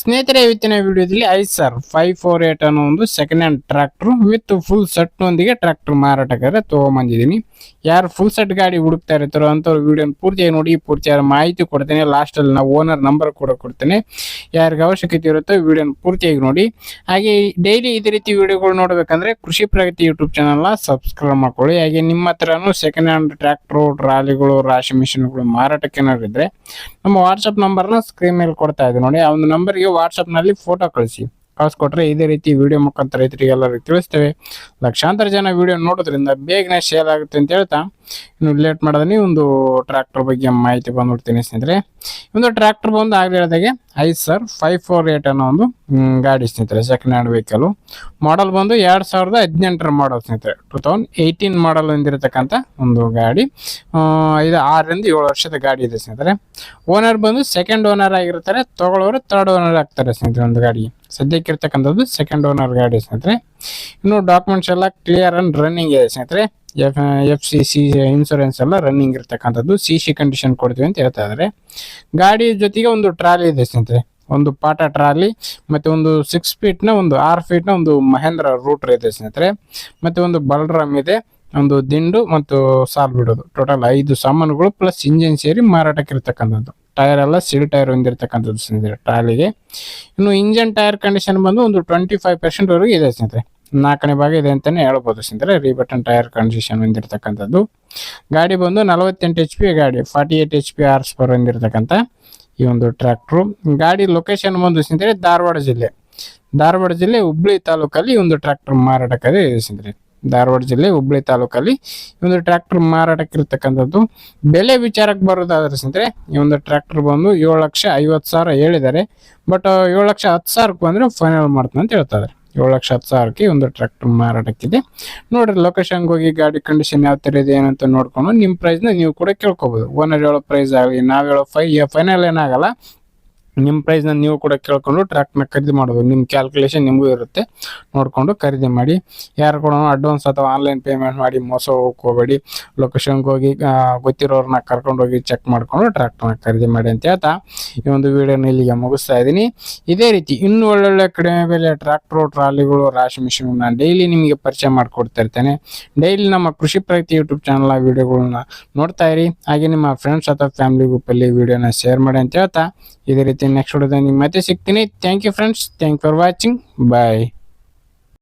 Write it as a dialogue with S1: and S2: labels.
S1: ಸ್ನೇಹಿತರೆ, ಇವತ್ತಿನ ವಿಡಿಯೋದಲ್ಲಿ Eicher five four eight ಅನ್ನೋ ಒಂದು second hand tractor with full ಸೆಟ್ನೊಂದಿಗೆ tractor ಮಾರಾಟಗಾರ ತೊಗೊಂಬಂದಿದ್ದೀನಿ. ಯಾರು ಫುಲ್ ಸೆಟ್ ಗಾಡಿ ಹುಡುಕ್ತಾ ಇರ್ತಾರೋ ಅಂಥವ್ರು ವಿಡಿಯೋನ ಪೂರ್ತಿಯಾಗಿ ನೋಡಿ ಪೂರ್ತಿಯಾದ ಮಾಹಿತಿ ಕೊಡ್ತೇನೆ. ಲಾಸ್ಟಲ್ಲಿ ನಾವು ಓನರ್ ನಂಬರ್ ಕೂಡ ಕೊಡ್ತೇನೆ. ಯಾರಿಗೆ ಅವಶ್ಯಕತೆ ಇರುತ್ತೋ ವಿಡಿಯೋನ ಪೂರ್ತಿಯಾಗಿ ನೋಡಿ. ಹಾಗೆ ಡೈಲಿ ಇದೇ ರೀತಿ ವಿಡಿಯೋಗಳು ನೋಡಬೇಕಂದ್ರೆ ಕೃಷಿ ಪ್ರಗತಿ ಯೂಟ್ಯೂಬ್ ಚಾನಲ್ನ ಸಬ್ಸ್ಕ್ರೈಬ್ ಮಾಡ್ಕೊಳ್ಳಿ. ಹಾಗೆ ನಿಮ್ಮ ಹತ್ರನೂ ಸೆಕೆಂಡ್ ಹ್ಯಾಂಡ್ ಟ್ರ್ಯಾಕ್ಟ್ರು ಟ್ರಾಲಿಗಳು ರಾಶಿ ಮಿಷಿನ್ಗಳು ಮಾರಾಟಕ್ಕೆ ಏನಾದ್ರು ಇದ್ರೆ ನಮ್ಮ ವಾಟ್ಸಪ್ ನಂಬರ್ನ ಸ್ಕ್ರೀನ್ ಮೇಲೆ ಕೊಡ್ತಾ ಇದ್ದೀವಿ ನೋಡಿ. ಆ ಒಂದು ನಂಬರ್ಗೆ ವಾಟ್ಸಪ್ನಲ್ಲಿ ಫೋಟೋ ಕಳಿಸಿ. ಕಳಿಸ್ಕೊಟ್ರೆ ಇದೇ ರೀತಿ ವಿಡಿಯೋ ಮುಖಾಂತರ ಎಲ್ಲರಿಗೂ ತಿಳಿಸ್ತೇವೆ. ಲಕ್ಷಾಂತರ ಜನ ವಿಡಿಯೋ ನೋಡೋದ್ರಿಂದ ಬೇಗನೆ ಶೇರ್ ಆಗುತ್ತೆ ಅಂತ ಹೇಳ್ತಾ. ಇನ್ನು ಲೇಟ್ ಮಾಡೋದನ್ನೇ ಒಂದು ಟ್ರ್ಯಾಕ್ಟರ್ ಬಗ್ಗೆ ಮಾಹಿತಿ ಬಂದ್ಬಿಡ್ತೀನಿ ಸ್ನೇಹಿತರೆ. ಒಂದು ಟ್ರ್ಯಾಕ್ಟರ್ ಬಂದು ಆಗಲೇ ಹೇಳಿದಾಗೆ ಐದು ಸರ್ ಫೈವ್ ಫೋರ್ ಏಟ್ ಅನ್ನೋ ಒಂದು ಗಾಡಿ ಸ್ನೇಹಿತರೆ ಸೆಕೆಂಡ್ ಹ್ಯಾಂಡ್ ವೆಹಿಕಲು ಮಾಡಲ್ ಬಂದು ಎರಡು ಸಾವಿರದ ಹದಿನೆಂಟರ ಮಾಡಲ್ ಸ್ನೇಹಿತರೆ. ಟೂ ತೌಸಂಡ್ ಏಯ್ಟೀನ್ ಮಾಡಲ್ ಹೊಂದಿರತಕ್ಕಂಥ ಒಂದು ಗಾಡಿ. ಇದು ಆರರಿಂದ ಏಳು ವರ್ಷದ ಗಾಡಿ ಇದೆ ಸ್ನೇಹಿತರೆ. ಓನರ್ ಬಂದು ಸೆಕೆಂಡ್ ಓನರ್ ಆಗಿರ್ತಾರೆ, ತಗೊಳ್ಳೋರು ಥರ್ಡ್ ಓನರ್ ಆಗ್ತಾರೆ ಸ್ನೇಹಿತರೆ ಒಂದು ಗಾಡಿ. ಸದ್ಯಕ್ಕೆ ಇರ್ತಕ್ಕಂಥದ್ದು ಸೆಕೆಂಡ್ ಓನರ್ ಗಾಡಿ ಸ್ನೇಹಿತರೆ. ಇನ್ನು ಡಾಕ್ಯುಮೆಂಟ್ಸ್ ಎಲ್ಲ ಕ್ಲಿಯರ್ ಅಂಡ್ ರನ್ನಿಂಗ್ ಇದೆ ಸ್ನೇಹಿತರೆ. F F C C insurance ಎಲ್ಲ ರನ್ನಿಂಗ್ ಇರ್ತಕ್ಕಂಥದ್ದು ಸಿ ಸಿ ಕಂಡೀಷನ್ ಕೊಡ್ತೀವಿ ಅಂತ ಹೇಳ್ತಾ ಇದ್ದಾರೆ ಗಾಡಿ ಜೊತೆಗೆ ಒಂದು ಟ್ರಾಲಿ ಇದೆ ಸ್ನೇಹಿತರೆ. ಒಂದು ಪಾಟ ಟ್ರಾಲಿ, ಮತ್ತೆ ಒಂದು ಸಿಕ್ಸ್ ಫೀಟ್ನ ಒಂದು ಆರು ಫೀಟ್ನ ಒಂದು ಮಹೇಂದ್ರ ರೂಟರ್ ಇದೆ ಸ್ನೇಹಿತರೆ. ಮತ್ತೆ ಒಂದು ಬಲರಾಮ್ ಇದೆ, ಒಂದು ದಿಂಡು ಮತ್ತು ಸಾಲ್ ಬಿಡೋದು. ಟೋಟಲ್ ಐದು ಸಾಮಾನುಗಳು ಪ್ಲಸ್ ಇಂಜಿನ್ ಸೇರಿ ಮಾರಾಟಕ್ಕೆ ಇರ್ತಕ್ಕಂಥದ್ದು. ಟೈರ್ ಎಲ್ಲ ಸಿಲ್ ಟೈರ್ ಹೊಂದಿರತಕ್ಕಂಥದ್ದು ಸ್ನೇಹಿತರೆ ಟ್ರಾಲಿಗೆ. ಇನ್ನು ಇಂಜನ್ ಟೈರ್ ಕಂಡೀಷನ್ ಬಂದು ಒಂದು ಟ್ವೆಂಟಿ ಫೈವ್ ಪರ್ಸೆಂಟ್ ವರೆಗೂ ಇದೆ ಸ್ನೇಹಿತರೆ. ನಾಲ್ಕನೇ ಭಾಗ ಇದೆ ಅಂತಲೇ ಹೇಳ್ಬೋದು ಸ್ನೇಹಿತರೆ ರೀಬಟನ್ ಟೈರ್ ಕಂಡೀಷನ್ ಹೊಂದಿರತಕ್ಕಂಥದ್ದು. ಗಾಡಿ ಬಂದು ನಲವತ್ತೆಂಟು ಎಚ್ ಪಿ ಗಾಡಿ forty eight H P horse power ಹೊಂದಿರತಕ್ಕಂಥ ಈ ಒಂದು ಟ್ರ್ಯಾಕ್ಟ್ರು ಗಾಡಿ ಲೊಕೇಶನ್ ಬಂದು ಸ್ನೇಹಿತರೆ ಧಾರವಾಡ ಜಿಲ್ಲೆ. ಧಾರವಾಡ ಜಿಲ್ಲೆ ಹುಬ್ಳಿ ತಾಲೂಕಲ್ಲಿ ಒಂದು ಟ್ರ್ಯಾಕ್ಟರ್ ಮಾರಾಟಕ್ಕೆ ಇದೆ ಸ್ನೇಹಿತರೆ ಧಾರವಾಡ ಜಿಲ್ಲೆ ಹುಬ್ಳಿ ತಾಲೂಕಲ್ಲಿ ಒಂದು ಟ್ರ್ಯಾಕ್ಟರ್ ಮಾರಾಟಕ್ಕೆ ಬೆಲೆ ವಿಚಾರಕ್ಕೆ ಬರೋದಾದ್ರೆ ಸ್ನೇಹಿತರೆ ಈ ಒಂದು ಟ್ರ್ಯಾಕ್ಟರ್ ಬಂದು ಏಳು ಲಕ್ಷ ಐವತ್ತು ಸಾವಿರ ಹೇಳಿದ್ದಾರೆ. ಬಟ್, ಏಳು ಲಕ್ಷ ಹತ್ತು ಸಾವಿರಕ್ಕೆ ಬಂದರೆ ಫೈನಲ್ ಮಾಡ್ತಾನೆ ಅಂತ ಹೇಳ್ತಾರೆ ಏಳು ಲಕ್ಷ ಹತ್ತು ಸಾವಿರಕ್ಕೆ ಒಂದು ಟ್ರ್ಯಾಕ್ಟರ್ ಮಾರಾಟಕ್ಕಿದೆ. ನೋಡ್ರಿ ಲೊಕೇಶನ್ಗೆ ಹೋಗಿ ಗಾಡಿ ಕಂಡೀಷನ್ ಯಾವ ಥರ ಇದೆ ಏನಂತ ನೋಡ್ಕೊಂಡು ನಿಮ್ಮ ಪ್ರೈಸ್ನ ನೀವು ಕೂಡ ಕೇಳ್ಕೊಬೋದು. ಓನರ್ ಹೇಳೋ ಪ್ರೈಸ್ ಆಗಲಿ, ನಾವು ಹೇಳೋ ಫೈ ಫೈನಲ್ ಏನಾಗಲ್ಲ. ನಿಮ್ಮ ಪ್ರೈಸ್ನ ನೀವು ಕೂಡ ಕೇಳ್ಕೊಂಡು ಟ್ರ್ಯಾಕ್ಟ್ನ ಖರೀದಿ ಮಾಡೋದು ನಿಮ್ಮ ಕ್ಯಾಲ್ಕುಲೇಷನ್ ನಿಮಗೂ ಇರುತ್ತೆ. ನೋಡಿಕೊಂಡು ಖರೀದಿ ಮಾಡಿ. ಯಾರು ಕೂಡ ಅಡ್ವಾನ್ಸ್ ಅಥವಾ ಆನ್ಲೈನ್ ಪೇಮೆಂಟ್ ಮಾಡಿ ಮೋಸ ಹೋಗ್ಕೋಬೇಡಿ. ಲೊಕೇಶನ್ಗೆ ಹೋಗಿ ಗೊತ್ತಿರೋರನ್ನ ಕರ್ಕೊಂಡು ಹೋಗಿ ಚೆಕ್ ಮಾಡಿಕೊಂಡು ಟ್ರ್ಯಾಕ್ಟರ್ನ ಖರೀದಿ ಮಾಡಿ ಅಂತ ಹೇಳ್ತಾ ಈ ಒಂದು ವಿಡಿಯೋನ ಇಲ್ಲಿಗೆ ಮುಗಿಸ್ತಾ ಇದ್ದೀನಿ. ಇದೇ ರೀತಿ ಇನ್ನೂ ಒಳ್ಳೊಳ್ಳೆ ಕಡಿಮೆ ಬೆಲೆ ಟ್ರ್ಯಾಕ್ಟ್ರು ಟ್ರಾಲಿಗಳು ರಾಶಿ ಮಿಷಿನ್ನ ನಾನು ಡೈಲಿ ನಿಮಗೆ ಪರಿಚಯ ಮಾಡಿಕೊಡ್ತಾ ಇರ್ತೇನೆ. ಡೈಲಿ ನಮ್ಮ ಕೃಷಿ ಪ್ರಗತಿ ಯೂಟ್ಯೂಬ್ ಚಾನಲ್ ವಿಡಿಯೋಗಳನ್ನ ನೋಡ್ತಾ ಇರಿ. ಹಾಗೆ ನಿಮ್ಮ ಫ್ರೆಂಡ್ಸ್ ಅಥವಾ ಫ್ಯಾಮಿಲಿ ಗ್ರೂಪಲ್ಲಿ ವಿಡಿಯೋನ ಶೇರ್ ಮಾಡಿ ಅಂತ ಹೇಳ್ತಾ ಇದೇ ರೀತಿ ನೆಕ್ಸ್ಟ್ ವಿಡಿಯೋದಲ್ಲಿ ಮತ್ತೆ ಸಿಗ್ತೀನಿ. Thank you friends thank for watching bye